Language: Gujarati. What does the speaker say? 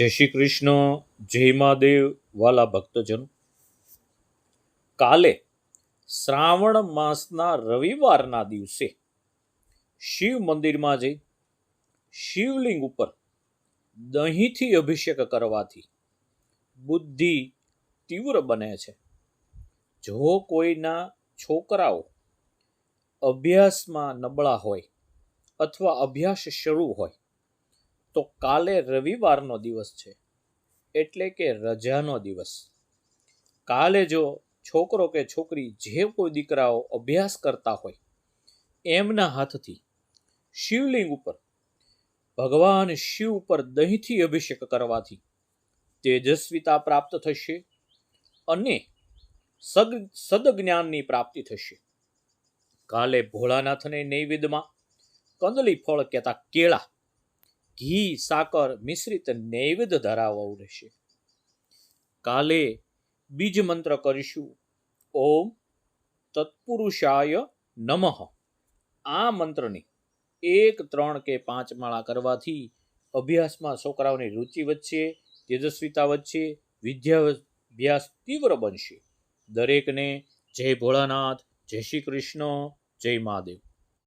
જય શ્રી કૃષ્ણ, જય મહાદેવ, વાલા ભક્તજન. કાલે શ્રાવણ માસના રવિવારના દિવસે શિવ મંદિરમાં જઈ શિવલિંગ ઉપર દહીંથી અભિષેક કરવાથી બુદ્ધિ તીવ્ર બને છે. જો કોઈના છોકરાઓ અભ્યાસમાં નબળા હોય અથવા અભ્યાસ શરૂ હોય તો કાલે રવિવારનો દિવસ છે. એટલે કે રજાનો દિવસ. કાલે જો છોકરો કે છોકરી જે કોઈ દીકરાઓ અભ્યાસ કરતા હોય, એમના હાથથી શિવલિંગ ઉપર, ભગવાન શિવ ઉપર દહીંથી અભિષેક કરવાથી તેજસ્વીતા પ્રાપ્ત થશે અને સદ સદજ્ઞાનની પ્રાપ્તિ થશે. કાલે ભોળાનાથને નૈવેદ્યમાં કંદલી ફળ કહેતા કેળા ઘી, સાકર મિશ્રિત નૈવેદ્ય ધરાવવું રહેશે. કાલે બીજ મંત્ર કરીશું. ઓમ તત્પુરુષાય નમઃ. આ મંત્રની એક, ત્રણ કે પાંચ માળા કરવાથી અભ્યાસમાં છોકરાઓની રુચિ વધશે, તેજસ્વીતા વધશે, વિદ્યાભ્યાસ તીવ્ર બનશે. દરેકને જય ભોળાનાથ, જય શ્રી કૃષ્ણ, જય મહાદેવ.